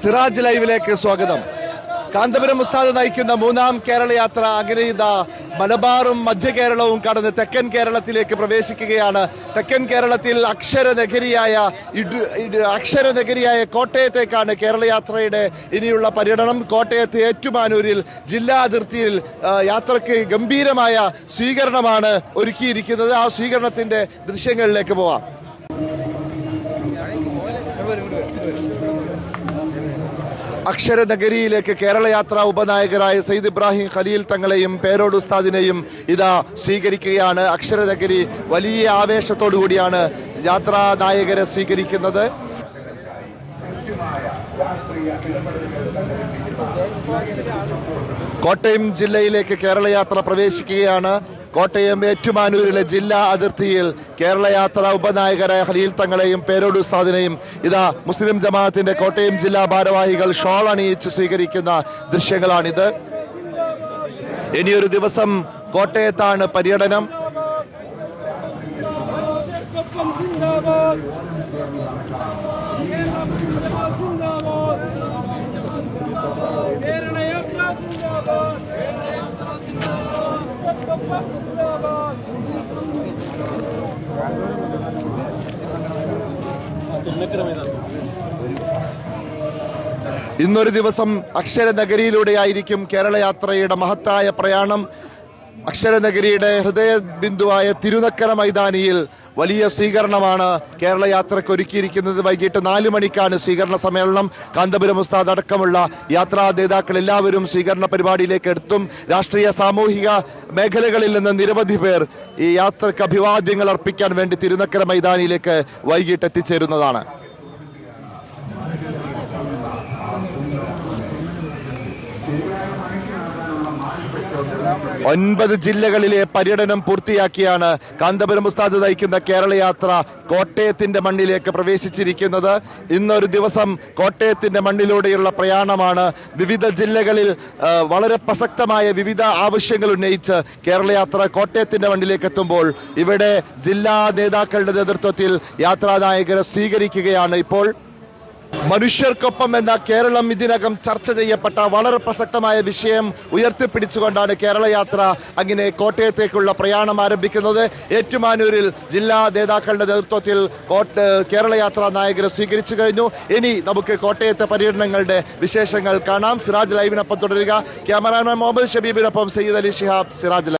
സിറാജ് ലൈവിലേക്ക് സ്വാഗതം. കാന്തപുരം ഉസ്താദ് നയിക്കുന്ന മൂന്നാം കേരള യാത്ര അങ്ങനെ ഇതാ മലബാറും മധ്യ കേരളവും കടന്ന് തെക്കൻ കേരളത്തിലേക്ക് പ്രവേശിക്കുകയാണ്. തെക്കൻ കേരളത്തിൽ അക്ഷരനഗരിയായ അക്ഷരനഗരിയായ കോട്ടയത്തേക്കാണ് കേരളയാത്രയുടെ ഇനിയുള്ള പര്യടനം. കോട്ടയത്ത് ഏറ്റുമാനൂരിൽ ജില്ലാ അതിർത്തിയിൽ യാത്രയ്ക്ക് ഗംഭീരമായ സ്വീകരണമാണ് ഒരുക്കിയിരിക്കുന്നത്. ആ സ്വീകരണത്തിന്റെ ദൃശ്യങ്ങളിലേക്ക് പോവാം. അക്ഷരനഗരിയിലേക്ക് കേരള യാത്ര ഉപനായകരായ സയ്യിദ് ഇബ്രാഹിം ഖലീൽ തങ്ങളെയും പേരോട് ഉസ്താദിനെയും ഇതാ സ്വീകരിക്കുകയാണ്. അക്ഷരനഗരി വലിയ ആവേശത്തോടു കൂടിയാണ് യാത്രാ നായകരെ സ്വീകരിക്കുന്നത്. കോട്ടയം ജില്ലയിലേക്ക് കേരളയാത്ര പ്രവേശിക്കുകയാണ്. കോട്ടയം ഏറ്റുമാനൂരിലെ ജില്ലാ അതിർത്തിയിൽ കേരള യാത്ര ഉപനായകരായ ഹലീൽ തങ്ങളെയും പേരോട് ഉസ്താദിനെയും ഇതാ മുസ്ലിം ജമാഅത്തിന്റെ കോട്ടയം ജില്ലാ ഭാരവാഹികൾ ഷോൾ അണിയിച്ച് സ്വീകരിക്കുന്ന ദൃശ്യങ്ങളാണിത്. ഇനിയൊരു ദിവസം കോട്ടയത്താണ് പര്യടനം. ഇന്നൊരു ദിവസം അക്ഷരനഗരിയിലൂടെയായിരിക്കും കേരളയാത്രയുടെ മഹത്തായ പ്രയാണം. അക്ഷരനഗരിയുടെ ഹൃദയ ബിന്ദുവായ തിരുനക്കര മൈതാനിയിൽ വലിയ സ്വീകരണമാണ് കേരള യാത്രയ്ക്ക് ഒരുക്കിയിരിക്കുന്നത്. വൈകിട്ട് നാല് മണിക്കാണ് സ്വീകരണ സമ്മേളനം. കാന്തപുരം ഉസ്താദ് അടക്കമുള്ള യാത്രാ നേതാക്കൾ എല്ലാവരും സ്വീകരണ പരിപാടിയിലേക്ക് എത്തും രാഷ്ട്രീയ സാമൂഹിക മേഖലകളിൽ നിന്ന് നിരവധി പേർ ഈ യാത്രയ്ക്ക് അഭിവാദ്യങ്ങൾ അർപ്പിക്കാൻ വേണ്ടി തിരുനക്കര മൈതാനിയിലേക്ക് വൈകിട്ട് എത്തിച്ചേരുന്നതാണ്. ഒൻപത് ജില്ലകളിലെ പര്യടനം പൂർത്തിയാക്കിയാണ് കാന്തപുരം ഉസ്താദ് നയിക്കുന്ന കേരളയാത്ര കോട്ടയത്തിന്റെ മണ്ണിലേക്ക് പ്രവേശിച്ചിരിക്കുന്നത്. ഇന്നൊരു ദിവസം കോട്ടയത്തിന്റെ മണ്ണിലൂടെയുള്ള പ്രയാണമാണ്. വിവിധ ജില്ലകളിൽ വളരെ പ്രസക്തമായ വിവിധ ആവശ്യങ്ങൾ ഉന്നയിച്ച് കേരളയാത്ര കോട്ടയത്തിന്റെ മണ്ണിലേക്ക് എത്തുമ്പോൾ ഇവിടെ ജില്ലാ നേതാക്കളുടെ നേതൃത്വത്തിൽ യാത്രാനായകരെ സ്വീകരിക്കുകയാണ് ഇപ്പോൾ മനുഷ്യർക്കൊപ്പം എന്ന കേരളം ഇതിനകം ചർച്ച ചെയ്യപ്പെട്ട വളരെ പ്രസക്തമായ വിഷയം ഉയർത്തിപ്പിടിച്ചുകൊണ്ടാണ് കേരള യാത്ര അങ്ങനെ കോട്ടയത്തേക്കുള്ള പ്രയാണം ആരംഭിക്കുന്നത്. ഏറ്റുമാനൂരിൽ ജില്ലാ നേതാക്കളുടെ നേതൃത്വത്തിൽ കേരള യാത്രാ നായകരെ സ്വീകരിച്ചു കഴിഞ്ഞു. ഇനി നമുക്ക് കോട്ടയത്തെ പര്യടനങ്ങളുടെ വിശേഷങ്ങൾ കാണാം. സിറാജ് ലൈവിനൊപ്പം തുടരുക. ക്യാമറാമാൻ മുഹമ്മദ് ഷബീബിനൊപ്പം സയ്യിദ് അലി ഷിഹാബ്. സിറാജ്